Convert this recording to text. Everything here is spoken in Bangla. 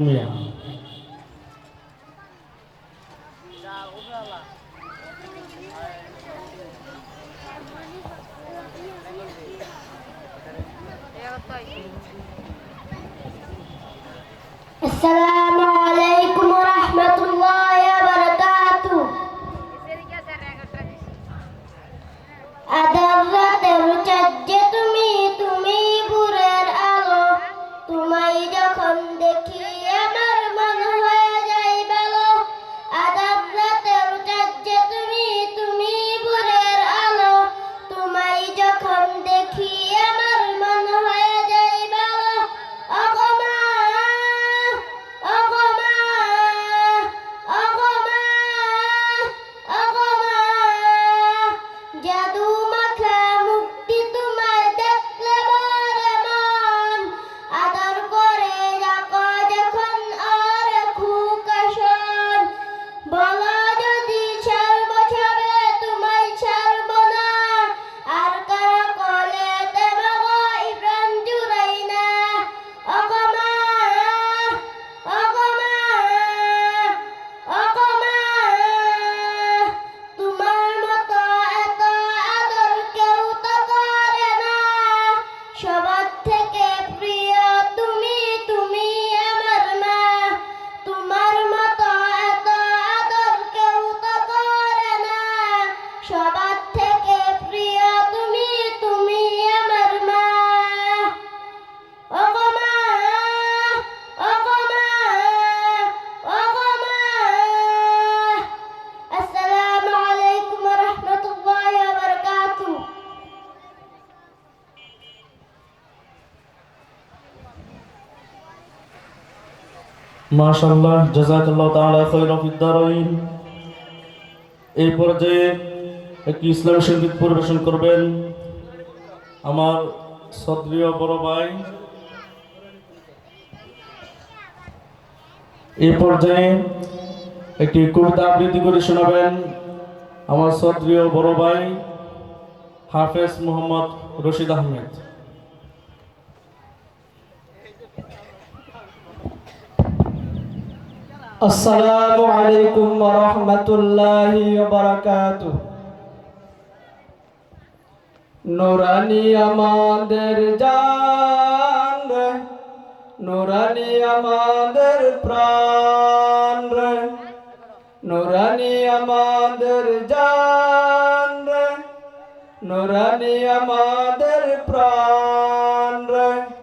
মিয়া السلام عليكم ورحمة الله وبركاته সবার থেকে প্রিয় তুমি তুমি আমার মা। ওগো মা ওগো মা ওগো মা। আসসালামু আলাইকুম রাহমাতুল্লাহি ওয়া বারাকাতুহু। মাশাআল্লাহ, জাযাকাল্লাহ তাআলা খায়রা ফিদ দারাইন। এই পর্যায়ে একটি ইসলামী সংগীত পরিবেশন করবেন আমার সদ্রীয় বড় ভাই। এই পর্যায়ে একটি কবিতা আবৃত্তি করে শোনাবেন আমার সদ্রীয় বড় ভাই হাফেজ মোহাম্মদ রশিদ আহমেদ। আসসালামু আলাইকুম ওয়া রাহমাতুল্লাহি ওয়া বারাকাতুহু। নুরানি আমাদের জান রে নুরানি আমাদের প্রাণ রে নুরানি আমাদের জান নুরানি আমাদের